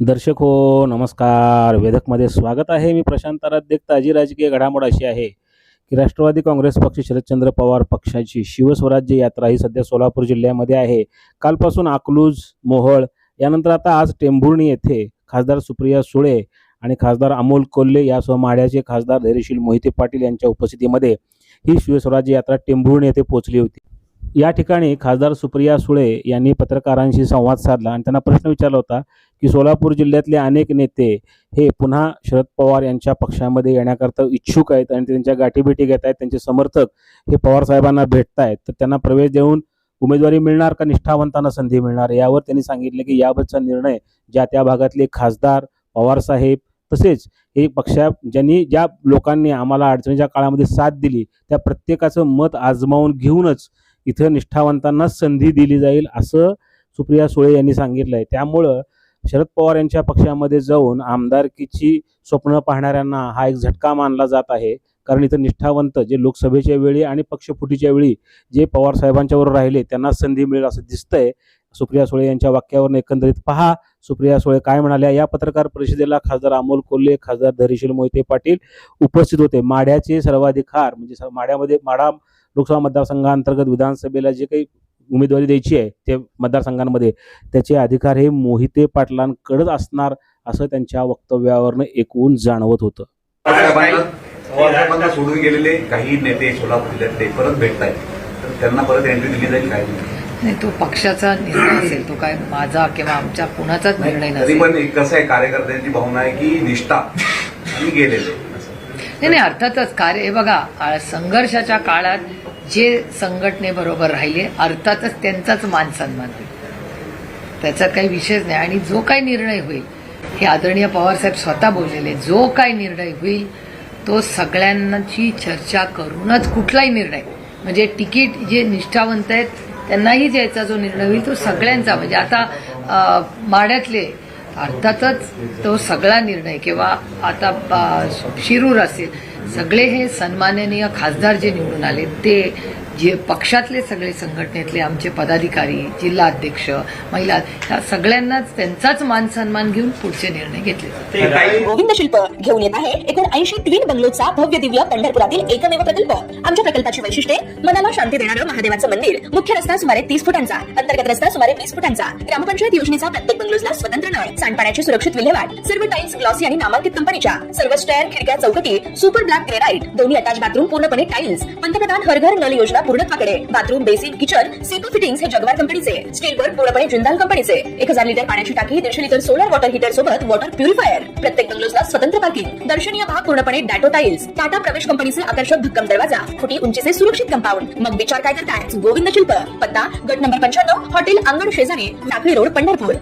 दर्शक हो नमस्कार. वेदकमध्ये स्वागत आहे. मी प्रशांत आराध्य ताजी राजकीय घडामोड अशी आहे की राष्ट्रवादी काँग्रेस पक्ष शरदचंद्र पवार पक्षाची शिवस्वराज्य यात्रा ही सध्या सोलापूर जिल्ह्यामध्ये आहे. कालपासून अकलूज मोहळ यानंतर आता आज टेंभुर्णी येथे खासदार सुप्रिया सुळे आणि खासदार अमोल कोल्हे यासह माढ्याचे खासदार धैर्यशील मोहिते पाटील यांच्या उपस्थितीमध्ये ही शिवस्वराज्य यात्रा टेंभुर्णी येथे पोहोचली होती. या ठिकाणी खासदार सुप्रिया सुळे यांनी पत्रकारांशी संवाद साधला आणि त्यांना प्रश्न विचारला होता की सोलापूर जिल्ह्यातले अनेक नेते हे पुन्हा शरद पवार यांच्या पक्षामध्ये येण्याकरता इच्छुक आहेत आणि त्यांच्या गाठीभेटी घेत आहेत त्यांचे समर्थक हे पवार साहेबांना भेटत आहेत तर त्यांना प्रवेश देऊन उमेदवारी मिळणार का निष्ठावंतांना संधी मिळणार यावर त्यांनी सांगितले की याबाबतचा निर्णय ज्या त्या भागातले खासदार पवारसाहेब तसेच हे पक्षा ज्यांनी ज्या लोकांनी आम्हाला अडचणीच्या काळामध्ये साथ दिली त्या प्रत्येकाचं मत आजमावून घेऊनच इथं निष्ठावंतांनाच संधी दिली जाईल असं सुप्रिया सुळे यांनी सांगितलं आहे त्यामुळं शरद पवार यांच्या पक्षामध्ये जाऊन आमदारकीची स्वप्न पाहणाऱ्यांना हा एक झटका मानला जात आहे. कारण इथं निष्ठावंत जे लोकसभेच्या वेळी आणि पक्षफुटीच्या वेळी जे पवार साहेबांच्यावर राहिले त्यांना संधी मिळेल असं दिसतंय. सुप्रिया सुळे यांच्या वाक्यावरून एकंदरीत पहा. सुप्रिया सुळे काय म्हणाल्या? या पत्रकार परिषदेला खासदार अमोल कोल्हे खासदार धैर्यशील मोहिते पाटील उपस्थित होते. माढ्याचे सर्वाधिकार म्हणजे स- माढ्यामध्ये माढा लोकसभा मतदारसंघांतर्गत विधानसभेला जे काही उमेदवारी द्यायची आहे ते मतदारसंघांमध्ये. त्याचे अधिकार हे मोहिते पाटलांकडेच असणार असं त्यांच्या वक्तव्यावरनं एकूण जाणवत होतं. सोडून गेलेले काही नेते सोलापूर जिल्ह्यातले परत भेटत आहेत तर त्यांना परत एंट्री दिली जाईल काय? नाही तो पक्षाचा निर्णय असेल तो काय माझा किंवा आमच्या कुणाचाच निर्णय तरी नसेल. पण कसं आहे कार्यकर्त्यांची भावना आहे की निष्ठा. आणि गेलेले. नाही नाही अर्थातच कार्य हे बघा संघर्षाच्या काळात जे संघटनेबरोबर राहिले अर्थातच त्यांचाच मान सन्मान होईल. त्याचा काही विषयच नाही. आणि जो काही निर्णय होईल हे आदरणीय पवारसाहेब स्वतः बोललेले जो काही निर्णय होईल तो सगळ्यांची चर्चा करूनच कुठलाही निर्णय म्हणजे तिकीट जे निष्ठावंत आहेत त्यांनाही द्यायचा जो निर्णय होईल तो सगळ्यांचा. म्हणजे आता माड्यातले माढ्यातले अर्थातच तो सगळा निर्णय किंवा आता शिरूर असेल सगळे हे सन्माननीय खासदार जे निवडून आले ते जे पक्षातले सगळे संघटनेतले आमचे पदाधिकारी जिल्हा अध्यक्ष महिला ह्या सगळ्यांनाच त्यांचाच मान सन्मान घेऊन पुढचे निर्णय घेतले गोविंद शिल्प घेऊन येत आहे. एकूण ऐंशी ट्विन बंगलोचा भव्य दिव्य पंढरपुरातील एकमेव प्रकल्प. आमच्या प्रकल्पाची वैशिष्ट्ये मनाला शांती देणारं महादेवाचं मंदिर. मुख्य रस्ता सुमारे तीस फुटांचा अंतर्गत रस्ता सुमारे वीस फुटांचा. ग्रामपंचायत योजनेचा प्रत्येक बंगलोजला स्वतंत्र नळ सांडपाण्याची सुरक्षित विल्हेवाट सर्व टाईल्स ग्लॉसी आणि नामांकित कंपनीच्या सर्व स्टेअर खिडक्या चौकटी सुपर ब्लॅक ग्रेनाईट दोन्ही अटॅच बाथरूम पूर्णपणे टाईल्स पंतप्रधान हर घर नल योजना पूर्णत्वाकडे. बाथरूम बेसिन किचन सीटू फिटिंग्स हे जगवार कंपनीचे स्टीलवर पूर्णपणे जिंदाल कंपनीचे एक हजार लिटर पाण्याची टाकी दीडशे लिटर सोलर वॉटर हीटर सोबत वॉटर प्युरिफायर प्रत्येक बंगलोजला स्वतंत्र पार्किंग दर्शनीय भाग पूर्णपणे डॅटो टाइल्स टाटा प्रवेश कंपनीचे आकर्षक भक्कम दरवाजा. फुटी उंचीचे सुरक्षित कंपाऊंड मग विचार काय करताय? गोविंद शिल्प पत्ता गट नंबर पंच्याण्णव हॉटेल अंगण शेजारी लाकडी रोड पंढरपूर.